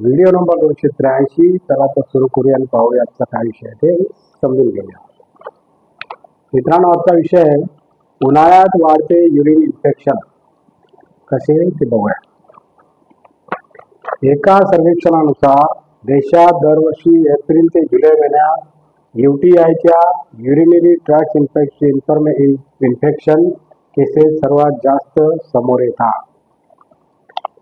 Video number दोनशे त्र्याऐंशी चला तर सुरू करूया आणि पाहूया आजचा काय विषय आहे ते समजून घेऊया. मित्रांनो आजचा विषय आहे उन्हाळ्यात वाढते युरिन इन्फेक्शन कसे ते बघूया. एका सर्वेक्षणानुसार देशात दरवर्षी एप्रिल ते जुलै महिन्यात यूटीआयच्या युरिनरी ट्रॅक्स इन्फेक्शन इन्फॉर्मे इन्फेक्शन केसेस सर्वात जास्त समोर येतात.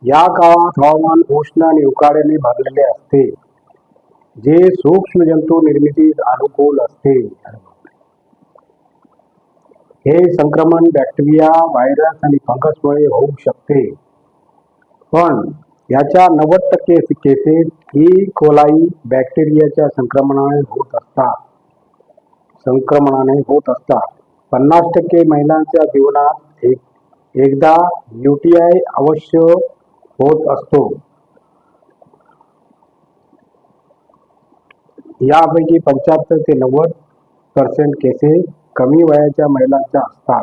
या काळात हवामान उष्ण आणि उकाड्याने भरलेले असते. जे सूक्ष्म जंतू निर्मितीस अनुकूल असते. हे संक्रमण बॅक्टेरिया व्हायरस आणि फंगसमुळे होऊ शकते. पण याच्या नव्वद टक्के केसेस ही कोलाई बॅक्टेरियाच्या संक्रमणाने होत असतात. संक्रमणाने होत असतात. पन्नास टक्के महिलांच्या जीवनात एक एकदा यूटीआय अवश्य होत असतो. यापैकी पंच्याहत्तर ते नव्वद पर्सेंट केसेस कमी वयाच्या महिलांच्या असतात.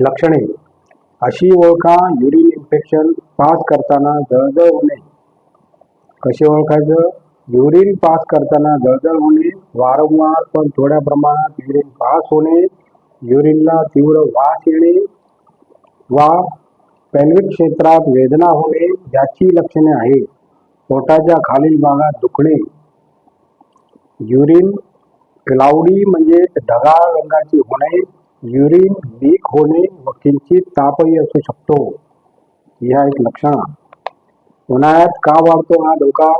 लक्षणे. अशी ओळखा युरिन इन्फेक्शन पास करताना जळजळ होणे. कसे ओळखायचं? युरिन पास करताना जळजळ होणे वारंवार पण थोड्या प्रमाणात युरिन पास होणे युरिनला तीव्र वास येणे वा पेल्विक क्षेत्रात वेदना होणे याची लक्षणे आहेत. पोटाच्या खालील भागात दुखणे. युरिन क्लाउडी म्हणजे ढगाळ रंगाची होणे. युरिन लीक होणे व किंचित तापही असू शकतो. ह्या एक लक्षण. उन्हाळ्यात का वाढतो हा धोका?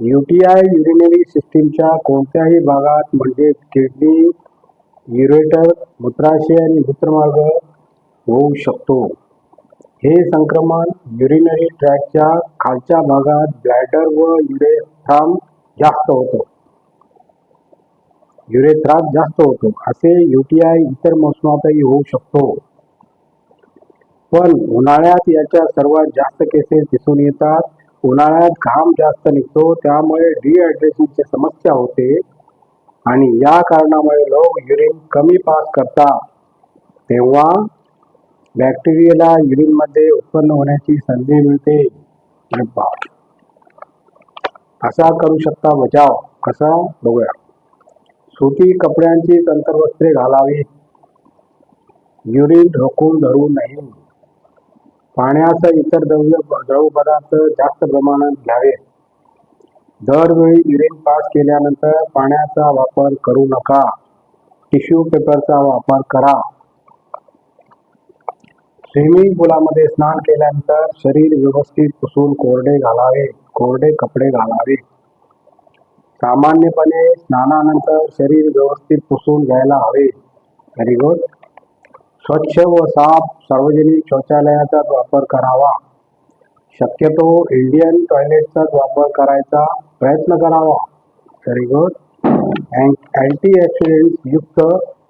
युटीआय युरिनरी सिस्टीमच्या कोणत्याही भागात म्हणजे किडनी युरेटर मूत्राशय आणि मूत्रमार्ग होऊ शकतो. हे संक्रमण युरिनरी ट्रॅकच्या खालच्या भागात ब्लॅडर व युरेथ्राम जास्त होतो. युरेथ्राम जास्त होतो. असे युटीआय इतर मोसमातही होऊ शकतो. पण उन्हाळ्यात याच्या सर्वात जास्त केसेस दिसून येतात. उन्हाळ्यात घाम जास्त निघतो. त्यामुळे डिहायड्रेशनची समस्या होते. आणि या कारणामुळे लोक युरिन कमी पास करतात. तेव्हा बॅक्टेरियाला युरिनमध्ये उत्पन्न होण्याची संधी मिळते. असा करू शकता बचाव? कसा? बघूया. सुती कपड्यांची तंत्रवस्त्रे घालावी. युरिन रोखून धरू नये पाण्याचा इतर द्रव्य द्रव पदार्थ जास्त प्रमाणात घ्यावे. दरवेळी युरिन पास केल्यानंतर पाण्याचा वापर करू नका. टिश्यू पेपरचा वापर करा. स्विमिंग पुलामध्ये स्नान केल्यानंतर शरीर व्यवस्थित पुसून कोरडे घालावे कोरडे कपडे घालावे. सामान्यपणे स्नानानंतर शरीर व्यवस्थित पुसून घ्यायला हवे. व्हेरी गुड स्वच्छ व साफ सार्वजनिक शौचालयाचाच वापर करावा. शक्यतो इंडियन टॉयलेटचाच वापर करायचा प्रयत्न करावा. व्हेरी गुड अँटी ॲक्सिडेंट युक्त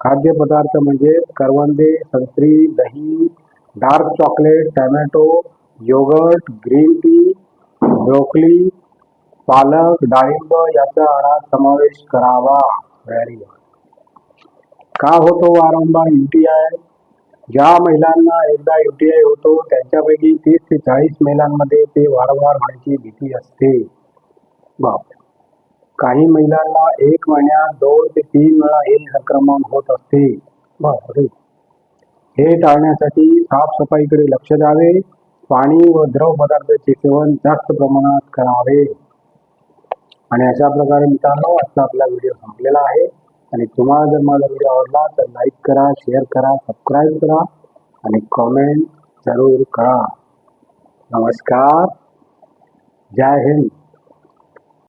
खाद्यपदार्थ म्हणजे करवंदे संत्री दही dark chocolate tomato yogurt green tea broccoli पालक डाळिंब याचा आहारात समावेश करावा. व्हेरी गुड का होतो वारंवार युटीआय ज्या महिलांना एकदा युटीआय होतो त्यांच्यापैकी तीस ते चाळीस महिलांमध्ये ते वारंवार होण्याची भीती असते. बाप काही महिलांना एक महिन्यात दोन ते तीन वेळा हे संक्रमण होत असते. बापरे हे टाळण्यासाठी साफसफाईकडे लक्ष द्यावे. पाणी व द्रव पदार्थाचे सेवन जास्त प्रमाणात करावे. आणि अशा प्रकारे मित्रांनो आजचा आपला व्हिडिओ संपलेला आहे. आणि तुम्हाला जर माझा व्हिडिओ आवडला तर लाईक करा शेअर करा सबस्क्राईब करा आणि कॉमेंट जरूर करा. नमस्कार. जय हिंद.